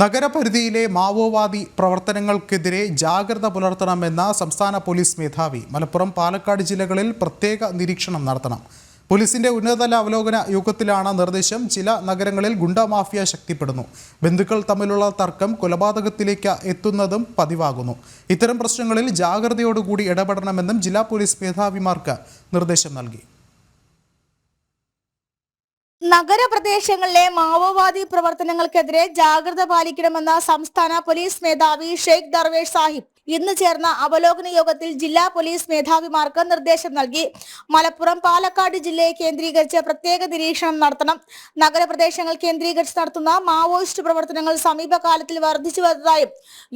നഗരപരിധിയിലെ മാവോവാദി പ്രവർത്തനങ്ങൾക്കെതിരെ ജാഗ്രത പുലർത്തണമെന്ന സംസ്ഥാന പോലീസ് മേധാവി മലപ്പുറം പാലക്കാട് ജില്ലകളിൽ പ്രത്യേക നിരീക്ഷണം നടത്തണം. പോലീസിന്റെ ഉന്നതതല അവലോകന യോഗത്തിലാണ് നിർദ്ദേശം. ചില നഗരങ്ങളിൽ ഗുണ്ട മാഫിയ ശക്തിപ്പെടുന്നു. ബന്ധുക്കൾ തമ്മിലുള്ള തർക്കം കൊലപാതകത്തിലേക്ക് എത്തുന്നതും പതിവാകുന്നു. ഇത്തരം പ്രശ്നങ്ങളിൽ ജാഗ്രതയോടുകൂടി ഇടപെടണമെന്നും ജില്ലാ പോലീസ് മേധാവിമാർക്ക് നിർദ്ദേശം നൽകി. നഗരപ്രദേശങ്ങളിലെ മാവോവാദി പ്രവർത്തനങ്ങൾക്കെതിരെ ജാഗ്രത പാലിക്കണമെന്ന സംസ്ഥാന പോലീസ് മേധാവി ഷെയ്ഖ് ദർവേഷ് സാഹിബ് ഇന്ന് ചേർന്ന അവലോകന യോഗത്തിൽ ജില്ലാ പോലീസ് മേധാവിമാർക്ക് നിർദ്ദേശം നൽകി. മലപ്പുറം പാലക്കാട് ജില്ലയെ കേന്ദ്രീകരിച്ച് പ്രത്യേക നിരീക്ഷണം നടത്തണം. നഗരപ്രദേശങ്ങൾ കേന്ദ്രീകരിച്ച് നടത്തുന്ന മാവോയിസ്റ്റ് പ്രവർത്തനങ്ങൾ സമീപകാലത്തിൽ വർദ്ധിച്ചു വരുന്നതായും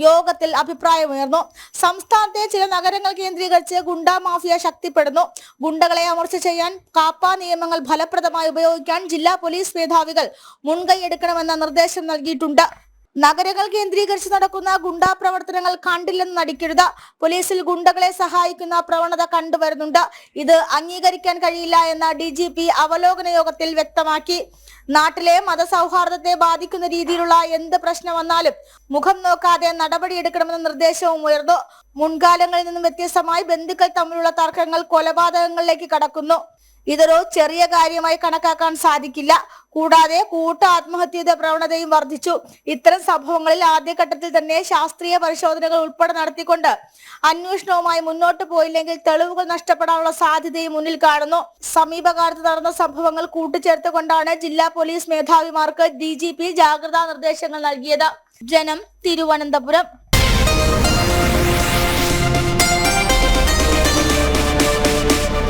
യോഗത്തിൽ അഭിപ്രായമുയർന്നു. സംസ്ഥാനത്തെ ചില നഗരങ്ങൾ കേന്ദ്രീകരിച്ച് ഗുണ്ടാ മാഫിയ ശക്തിപ്പെടുന്നു. ഗുണ്ടകളെ അമർച്ച ചെയ്യാൻ കാപ്പാ നിയമങ്ങൾ ഫലപ്രദമായി ഉപയോഗിക്കാൻ ജില്ലാ പോലീസ് മേധാവികൾ മുൻകൈ എടുക്കണമെന്ന നിർദ്ദേശം നൽകിയിട്ടുണ്ട്. നഗരങ്ങൾ കേന്ദ്രീകരിച്ച് നടക്കുന്ന ഗുണ്ടാ പ്രവർത്തനങ്ങൾ കണ്ടില്ലെന്ന് നടിക്കരുത്. പോലീസിൽ ഗുണ്ടകളെ സഹായിക്കുന്ന പ്രവണത കണ്ടുവരുന്നുണ്ട്. ഇത് അംഗീകരിക്കാൻ കഴിയില്ല എന്ന ഡി ജി പി അവലോകന യോഗത്തിൽ വ്യക്തമാക്കി. നാട്ടിലെ മതസൗഹാർദ്ദത്തെ ബാധിക്കുന്ന രീതിയിലുള്ള എന്ത് പ്രശ്നം വന്നാലും മുഖം നോക്കാതെ നടപടിയെടുക്കണമെന്ന നിർദ്ദേശവും ഉയർന്നു. മുൻകാലങ്ങളിൽ നിന്നും വ്യത്യസ്തമായി ബന്ധുക്കൾ തമ്മിലുള്ള തർക്കങ്ങൾ കൊലപാതകങ്ങളിലേക്ക് കടക്കുന്നു. ഇതൊരു ചെറിയ കാര്യമായി കണക്കാക്കാൻ സാധിക്കില്ല. കൂടാതെ കൂട്ട ആത്മഹത്യയുടെ പ്രവണതയും വർദ്ധിച്ചു. ഇത്തരം സംഭവങ്ങളിൽ ആദ്യഘട്ടത്തിൽ തന്നെ ശാസ്ത്രീയ പരിശോധനകൾ ഉൾപ്പെടെ നടത്തിക്കൊണ്ട് അന്വേഷണവുമായി മുന്നോട്ട് പോയില്ലെങ്കിൽ തെളിവുകൾ നഷ്ടപ്പെടാനുള്ള സാധ്യതയും മുന്നിൽ കാണുന്നു. സമീപകാലത്ത് നടന്ന സംഭവങ്ങൾ കൂട്ടിച്ചേർത്തുകൊണ്ടാണ് ജില്ലാ പോലീസ് മേധാവിമാർക്ക് ഡി ജാഗ്രതാ നിർദ്ദേശങ്ങൾ നൽകിയത്. ജനം തിരുവനന്തപുരം.